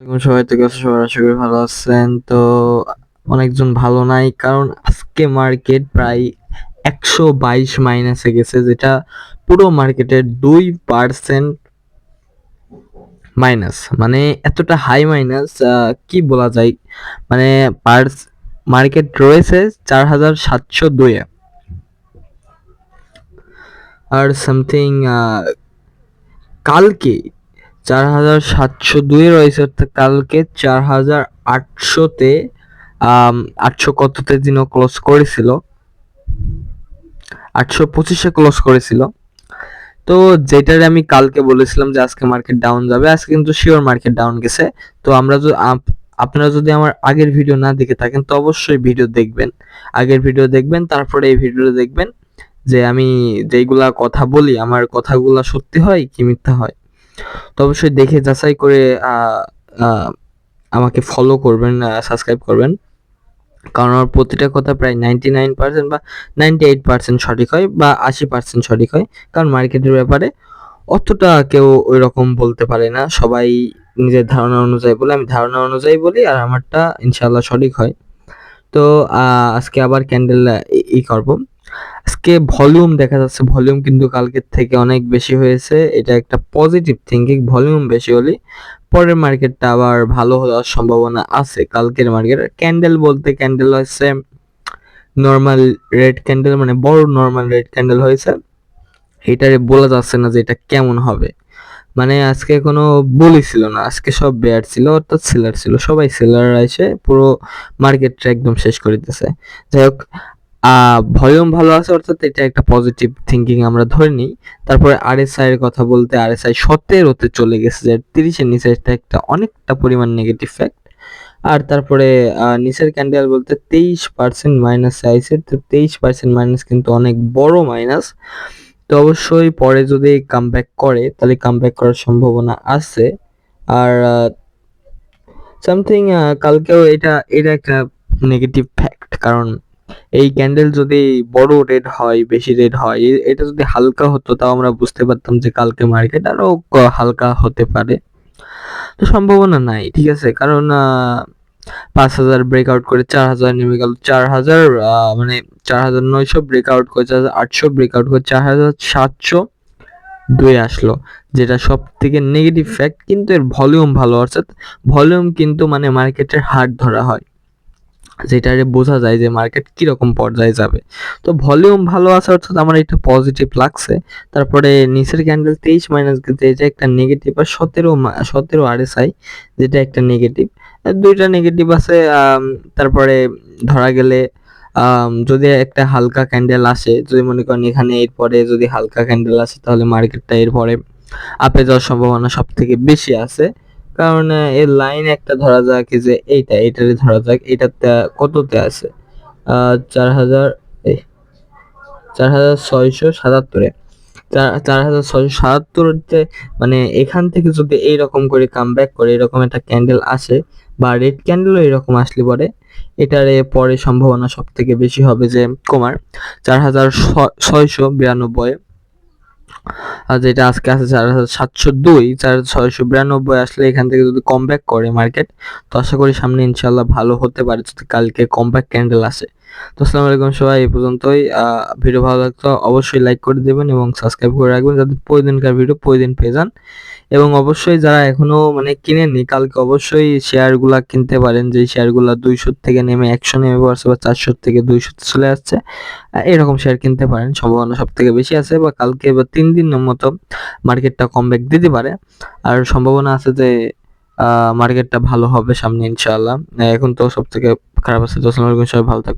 সবাই, তো গেছে সবাই আশা করি ভালো আছেন। তো অনেকজন ভালো নাই, কারণ আজকে মার্কেট প্রায় একশো বাইশ মাইনাসে গেছে, যেটা পুরো মার্কেটের দুই পার্সেন্ট মাইনাস মানে এতটা হাই মাইনাস কি বলা যায়? মানে পার্স মার্কেট রয়েছে চার হাজার সাতশো দুইয়ে আর সামথিং কালকে চার হাজার সাতশো দুই রয়েছে, অর্থাৎ কালকে চার হাজার আটশোতে আটশো কততে দিনও ক্লোজ করেছিল? আটশো পঁচিশে ক্লোজ করেছিল। তো যেটার আমি কালকে বলেছিলাম যে আজকে মার্কেট ডাউন যাবে, আজকে কিন্তু শিওর মার্কেট ডাউন গেছে। তো আমরা যদি আপনারা যদি আমার আগের ভিডিও না দেখে থাকেন, তো অবশ্যই ভিডিও দেখবেন। আগের ভিডিও দেখবেন, তারপরে এই ভিডিও দেখবেন যে আমি যেইগুলা কথা বলি, আমার কথাগুলা সত্যি হয় কি মিথ্যা হয়? তো অবশ্যই দেখে যাচাই করে আমাকে ফলো করবেন সাবস্ক্রাইব করবেন। কারণ আমার প্রতিটা কথা প্রায় নাইনটি নাইন পার্সেন্ট বা নাইনটি এইট পার্সেন্ট সঠিক হয় বা আশি পার্সেন্ট সঠিক হয়। কারণ মার্কেটের ব্যাপারে অতটা কেউ ওই রকম বলতে পারে না। সবাই নিজের ধারণা অনুযায়ী বলে, আমি ধারণা অনুযায়ী বলি আর আমারটা ইনশাল্লাহ সঠিক হয়। তো আজকে আবার ক্যান্ডেল ই করব। আজকে ভলিউম দেখা যাচ্ছে ভলিউম কিন্তু কালকের থেকে অনেক বেশি হয়েছে। এটা একটা পজিটিভ থিঙ্কিং ভলিউম বেশি হলে পরের মার্কেটটা আবার ভালো হওয়ার সম্ভাবনা আছে। কালকের মার্কেট ক্যান্ডেল বলতে ক্যান্ডেল হচ্ছে নর্মাল রেড ক্যান্ডেল মানে বড় নর্মাল রেড ক্যান্ডেল হয়েছে। এটারে বলা যাচ্ছে না যে এটা কেমন হবে। মানে আজকে কোনো বলি ছিল না, আজকে সব বেয়ার ছিল, অর্থাৎ সেলার ছিল। সবাই সেলার এসে পুরো মার্কেটটা একদম শেষ করে দিতেছে। যাই হোক ভলিউম ভালো আছে অর্থাৎ এটা একটা পজিটিভ থিঙ্কিং আমরা ধরে নিই। তারপরে আরএসআই এর কথা বলতে আরএসআই সতেরোতে চলে গেছে, যে তিরিশের নিচে এটা একটা অনেকটা পরিমাণ নেগেটিভ ফ্যাক্ট আর তারপরে নিচের ক্যান্ডেল বলতে তেইশ পার্সেন্ট মাইনাস আইসে তো তেইশ পার্সেন্ট মাইনাস কিন্তু অনেক বড় মাইনাস তো অবশ্যই পরে যদি কামব্যাক করে, তাহলে কামব্যাক করার সম্ভাবনা আছে। আর সামথিং কালকেও এটা এটা একটা নেগেটিভ ফ্যাক্ট কারণ এই ক্যান্ডেল যদি বড় রেড হয়, বেশি রেড হয় এটা যদি হালকা হতো, তাও আমরা বুঝতে পারতাম যে কালকে মার্কেট আরও হালকা হতে পারে। তো সম্ভাবনা নাই, ঠিক আছে? কারণ পাঁচ হাজার ব্রেকআউট করে চার হাজার নেমে গেল। চার হাজার মানে চার হাজার নয়শো ব্রেকআউট করে, চার হাজার আটশো ব্রেকআউট করে চার হাজার সাতশো দুই আসলো, যেটা সব থেকে নেগেটিভ ফ্যাক্ট কিন্তু এর ভলিউম ভালো, অর্থাৎ ভলিউম কিন্তু মানে মার্কেটের হার ধরা হয়। যেটারে বোঝা যায় যে মার্কেট কীরকম পর্যায়ে যাবে। তো ভলিউম ভালো আছে অর্থাৎ আমার এটা পজিটিভ লাগছে। তারপরে নিচের ক্যান্ডেল তেইশ মাইনাস এটা একটা নেগেটিভ আর সতেরো সতেরো আরএসআই যেটা একটা নেগেটিভ দুইটা নেগেটিভ আছে তারপরে ধরা গেলে যদি একটা হালকা ক্যান্ডেল আসে, যদি মনে করেন এখানে এরপরে যদি হালকা ক্যান্ডেল আসে, তাহলে মার্কেটটা এরপরে আপে যাওয়ার সম্ভাবনা সব থেকে বেশি আছে। কারণ এর লাইন একটা ধরা যাক যে এইটা এইটারে ধরা যাক এটাতে কততে আছে? চার হাজার চার হাজার ছয়শো সাতাত্তরে। চার হাজার ছয়শো সাতাত্তরতে মানে এখান থেকে যদি এইরকম করে কাম ব্যাক করে, এরকম একটা ক্যান্ডেল আসে, বা রেড ক্যান্ডেলও এরকম আসলে পরে এটার পরে সম্ভাবনা সব থেকে বেশি হবে যে, কমার, চার হাজার ছয়শো বিরানব্বই। যেটা আজকে আছে, চার হাজার সাতশো দুই, চার ছয়শো বিরানব্বই আসলে এখান থেকে যদি কম ব্যাক করে মার্কেট তো আশা করি সামনে ইনশাল্লাহ ভালো হতে পারে যদি কালকে কম ব্যাক ক্যান্ডেল আসে। তো আসসালামু আলাইকুম সবাই, এই পর্যন্তই। ভিডিও ভালো লাগতো অবশ্যই লাইক করে দেবেন এবং সাবস্ক্রাইব করে রাখবেন যাতে প্রতিদিনকার ভিডিও প্রতিদিন পেয়ে যান। এবং অবশ্যই যারা এখনও মানে কিনেননি, কালকে অবশ্যই শেয়ারগুলা কিনতে পারেন। যে শেয়ারগুলা দুইশো থেকে নেমে একশো নেমে পড়ছে বা চারশো থেকে দুইশো চলে আসছে এরকম শেয়ার কিনতে পারেন। সম্ভাবনা সব থেকে বেশি আছে বা কালকে বা তিন দিনের মতো মার্কেটটা কম ব্যাক দিতে পারে। আর সম্ভাবনা আছে যে মার্কেটটা ভালো হবে সামনে ইনশাআল্লাহ। এখন তো সব থেকে খারাপ আছে। তো আসসালামু আলাইকুম সবাই, ভালো থাকবে